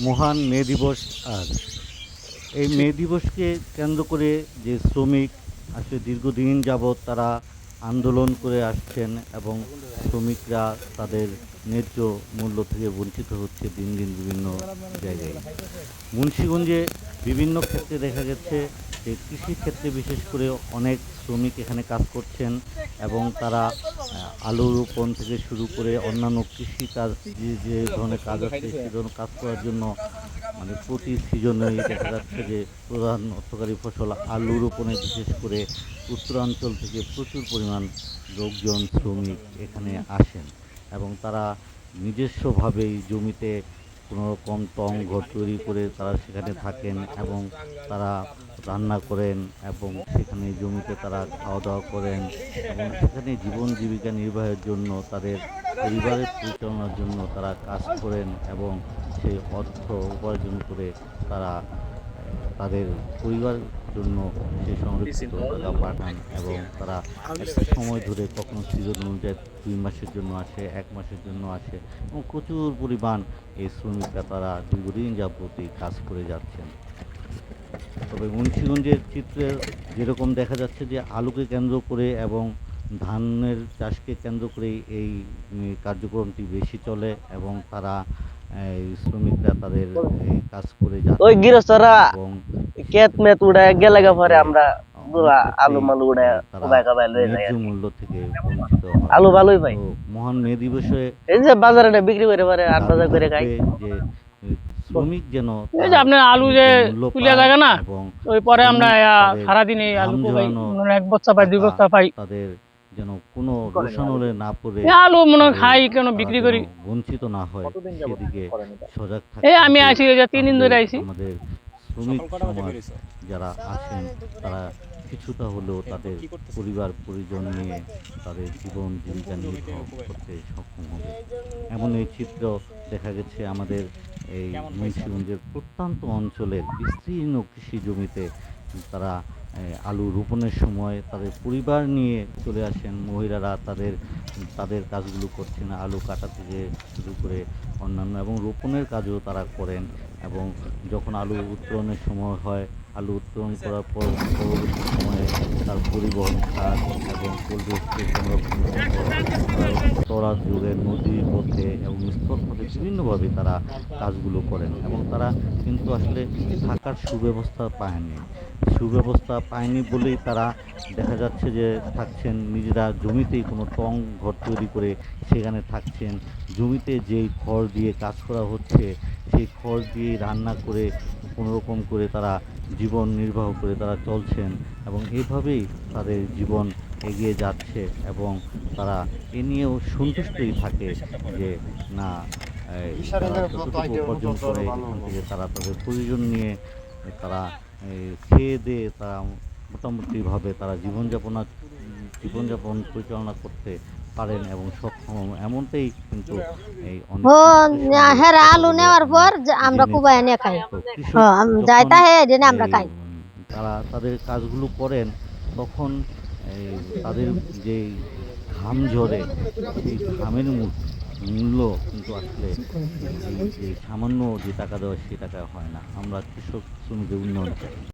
মহান মে দিবস আজ। এই মে দিবসকে কেন্দ্র করে যে শ্রমিক আসলে দীর্ঘদিন যাবৎ তারা আন্দোলন করে আসছেন এবং শ্রমিকরা তাদের ন্যায্য মূল্য থেকে বঞ্চিত হচ্ছে দিন দিন বিভিন্ন জায়গায়। মুন্সীগঞ্জে বিভিন্ন ক্ষেত্রে দেখা গেছে যে কৃষি ক্ষেত্রে বিশেষ করে অনেক শ্রমিক এখানে কাজ করছেন এবং তারা আলু রোপণ থেকে শুরু করে অন্যান্য কৃষি কাজ, যে যে ধরনের কাজ আছে, সে ধরনের কাজ করার জন্য মানে প্রতি সিজনেই দেখা যাচ্ছে যে প্রধান অর্থকারী ফসল আলু রোপণে বিশেষ করে উত্তরাঞ্চল থেকে প্রচুর পরিমাণ লোকজন, শ্রমিক এখানে আসেন। এবং তারা নিজস্বভাবেই জমিতে কোনো রকম টং ঘর তৈরি করে তারা সেখানে থাকেন এবং তারা রান্না করেন এবং সেখানে জমিতে তারা খাওয়া দাওয়া করেন এবং সেখানে জীবন জীবিকা নির্বাহের জন্য তাদের পরিবারের পরিচালনার জন্য তারা কাজ করেন এবং সেই অর্থ উপার্জন করে তারা তাদের পরিবারের জন্য সেই সংরক্ষিত টাকা পাঠান এবং তারা একটা সময় ধরে কখনো সিজন অনুযায়ী দুই মাসের জন্য আসে এক মাসের জন্য আসে এবং প্রচুর পরিমাণ এই শ্রমিকরা তারা দীর্ঘদিন যাবতীয় কাজ করে যাচ্ছেন। তবে মুন্সিগঞ্জের চিত্রে যেরকম দেখা যাচ্ছে যে আলুকে কেন্দ্র করে এবং ধানের চাষকে কেন্দ্র করে এই কার্যক্রমটি বেশি চলে এবং তারা এই শ্রমিকরা তাদের কাজ করে যাচ্ছে ওই গৃহস্থরা ক্ষেত মেত উড়ায় গেলে পরে আমরা আলু মালু উড়ায় কোবাই কোবাই লয়ে ন্যায্য মূল্য থেকে আলু ভালোই পাই। মহান মে দিবসে এই যে বাজারে বিক্রি করে পারে আট বাজার করে খাই। যে শ্রমিক যেন এই যে আপনার আলু যে না ওই পরে আমরা সারাদিন এই আলু পাই মানে এক বস্তা পাই দুই বস্তা পাই। তাদের যেন কোনো না। পড়ে আলু মনে খাই কেন বিক্রি করি। বঞ্চিত না হয় সেদিকে সজাগ থাকতে এই আমি। আছি যে তিন দিন ধরে আইছি। আমাদের শ্রমিক সমাজ যারা আসেন তারা কিছুটা হলেও তাদের পরিবার পরিজন নিয়ে তাদের জীবন জীবিকা নির্বাহ করতে সক্ষম হবে। এমন এই চিত্র দেখা গেছে আমাদের এই মুন্সিগঞ্জের প্রত্যন্ত অঞ্চলের বিস্তীর্ণ কৃষি জমিতে তারা আলু রোপণের সময় তাদের পরিবার নিয়ে চলে আসেন। মহিলারা তাদের তাদের কাজগুলো করছেন, আলু কাটা থেকে শুরু করে অন্যান্য এবং রোপণের কাজও তারা করেন এবং যখন আলু উত্তোলনের সময় হয় আলু উত্তোলন করার পর পরবর্তী সময়ে তার পরিবহন, খাত এবং পরিবেশকে সংরক্ষণ তরা জুড়ে নদীর পথে এবং স্থল পথে বিভিন্নভাবে তারা কাজগুলো করেন এবং তারা কিন্তু আসলে থাকার সুব্যবস্থা পায়নি। সুব্যবস্থা পায়নি বলেই তারা দেখা যাচ্ছে যে থাকছেন, নিজেরা জমিতেই কোনো টং ঘর তৈরি করে সেখানে থাকছেন। জমিতে যেই খড় দিয়ে কাজ করা হচ্ছে, সেই খড় দিয়ে রান্না করে কোনোরকম করে তারা জীবন নির্বাহ করে তারা চলছেন এবং এইভাবেই তাদের জীবন এগিয়ে যাচ্ছে এবং তারা এ নিয়েও সন্তুষ্টই থাকে যে না উপার্জন করে এখান থেকে তারা তাদের প্রয়োজন নিয়ে তারা খেয়ে দিয়ে তারা মোটামুটিভাবে তারা জীবনযাপনা জীবনযাপন পরিচালনা করতে পারেন এবং সক্ষম এমনটাই কিন্তু এই হ্যাঁ সঙ্গে হেরা আলু নেওয়ার পর যে আমরা। কুবাই নিয়ে খাই। হ্যাঁ যখন যাইতা হে জেনে আমরা খাই। তারা তাদের কাজগুলো করেন তখন এই, তাদের যে ঘাম ঝরে সেই ঘামের মূল- মূল্য কিন্তু আসলে এই যে সামান্য যে টাকা দেওয়া সে টাকা হয় না। আমরা কৃষক শ্রমিকের উন্নয়ন চাই।